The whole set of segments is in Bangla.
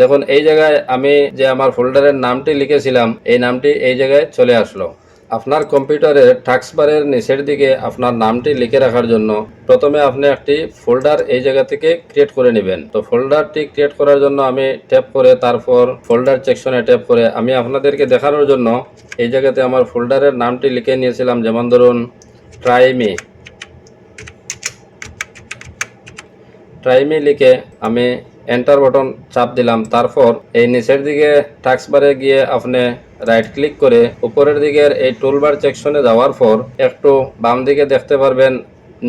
দেখুন, এই জায়গায় আমি যে আমার ফোল্ডারের নামটি লিখেছিলাম, এই নামটি এই জায়গায় চলে আসলো। আপনার কম্পিউটারের টাস্কবারের নিচের দিকে আপনার নামটি লিখে রাখার জন্য প্রথমে আপনি একটি ফোল্ডার এই জায়গা থেকে ক্রিয়েট করে নেবেন। তো ফোল্ডারটি ক্রিয়েট করার জন্য আমি ট্যাপ করে, তারপর ফোল্ডার সেকশনে ট্যাপ করে, আমি আপনাদেরকে দেখানোর জন্য এই জায়গাতে আমার ফোল্ডারের নামটি লিখে নিয়েছিলাম, যেমন ধরুন ট্রাইমি ট্রাইমি লিখে আমি এন্টার বটন চাপ দিলাম। তারপর এই নিচের দিকে টাক্সবারে বারে গিয়ে আপনি রাইট ক্লিক করে উপরের দিকের এই টুলবার সেকশনে যাওয়ার পর একটু বাম দিকে দেখতে পারবেন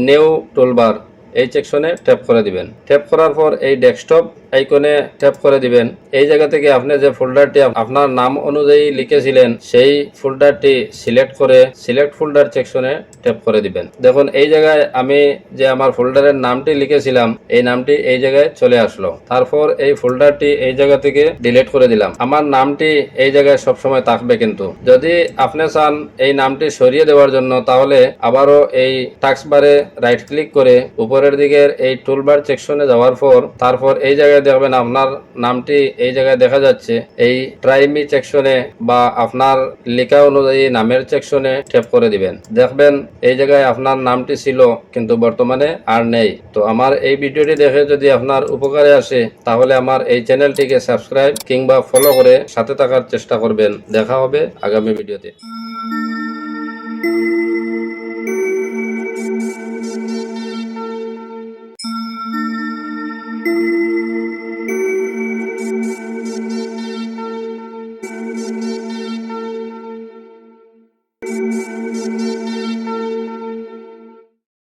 নিউ টুলবার এই সেকশনে ট্যাপ করে দিবেন। ট্যাপ করার পর এই ডেস্কটপ আইকনে ট্যাপ করে দিবেন। এই জায়গা থেকে আপনি যে ফোল্ডারটি আপনার নাম অনুযায়ী লিখেছিলেন, সেই ফোল্ডারটি সিলেক্ট করে সিলেক্ট ফোল্ডার সেকশনে ট্যাপ করে দিবেন। দেখুন, এই জায়গায় আমি যে আমার ফোল্ডারের নামটি লিখেছিলাম, এই নামটি এই জায়গায় চলে আসলো। তারপর এই ফোল্ডারটি এই জায়গা থেকে ডিলিট করে দিলাম। আমার নামটি এই জায়গায় সবসময় থাকবে কিন্তু। যদি আপনি চান এই নামটি সরিয়ে দেওয়ার জন্য, তাহলে আবারও এই টাস্ক বারে রাইট ক্লিক করে উপরের দিকের এই টুলবার সেকশনে যাওয়ার পর, তারপর এই জায়গায় দেখবেন আপনার নামটি এই জায়গায় দেখা যাচ্ছে। এই ট্রাইমি সেকশনে বা আপনার লেখা অনুযায়ী নামের সেকশনে ট্যাপ করে দিবেন। দেখবেন এই জায়গায় আপনার নামটি ছিল, কিন্তু বর্তমানে আর নেই। তো আমার এই ভিডিওটি দেখে যদি আপনার উপকারে আসে, তাহলে আমার এই চ্যানেলটিকে সাবস্ক্রাইব কিংবা ফলো করে সাথে থাকার চেষ্টা করবেন। দেখা হবে আগামী ভিডিওতে।